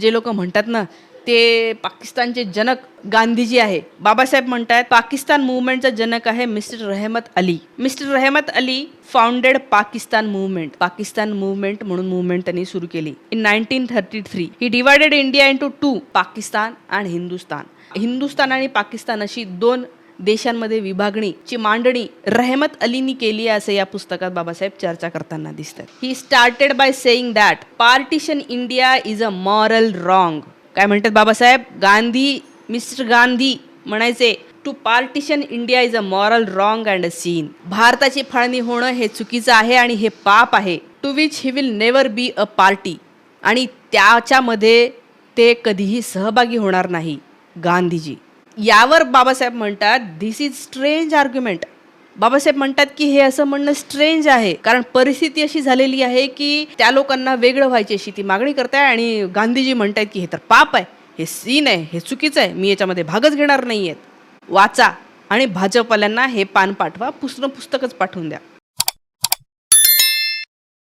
जे लोक म्हणतात ना ते पाकिस्तानचे जनक गांधीजी आहे. बाबासाहेब म्हणतात पाकिस्तान मुवमेंटचा जनक आहे mister Rahmat Ali. Mister Rahmat Ali founded Pakistan movement. Pakistan movement म्हणून मुवमेंट त्यांनी सुरू केली. In nineteen thirty three he divided India into two Pakistan and Hindustan. Hindustan आणि पाकिस्तान अशी दोन देशांमध्ये विभागणीची मांडणी रहमत अलीनी केली आहे असं या पुस्तकात बाबासाहेब चर्चा करताना दिसतात he started by saying that partition India is a moral wrong काय म्हणतात बाबासाहेब? गांधी मिस्टर गांधी म्हणायचे to partition India is a moral wrong and a sin भारताची फाळणी होणं हे चुकीचं आहे आणि हे पाप आहे. To which he will never be a party आणि त्याच्यामध्ये ते कधीही सहभागी होणार नाही. गांधीजी. यावर बाबासाहेब म्हणतात this is strange argument Babasaheb म्हणतात की हे असं म्हणणं स्ट्रेंज आहे. कारण परिस्थिती अशी झालेली आहे की त्या लोकांना वेगळं व्हायची अशी ती मागणी करताय आणि गांधीजी म्हणतायत की हे तर पाप आहे हे सीन आहे हे चुकीचं आहे मी याच्यामध्ये भागच घेणार नाही आहेत वाचा आणि भाजपवाल्यांना हे पान पाठवा पुस्तक पुस्तकच पाठवून द्या.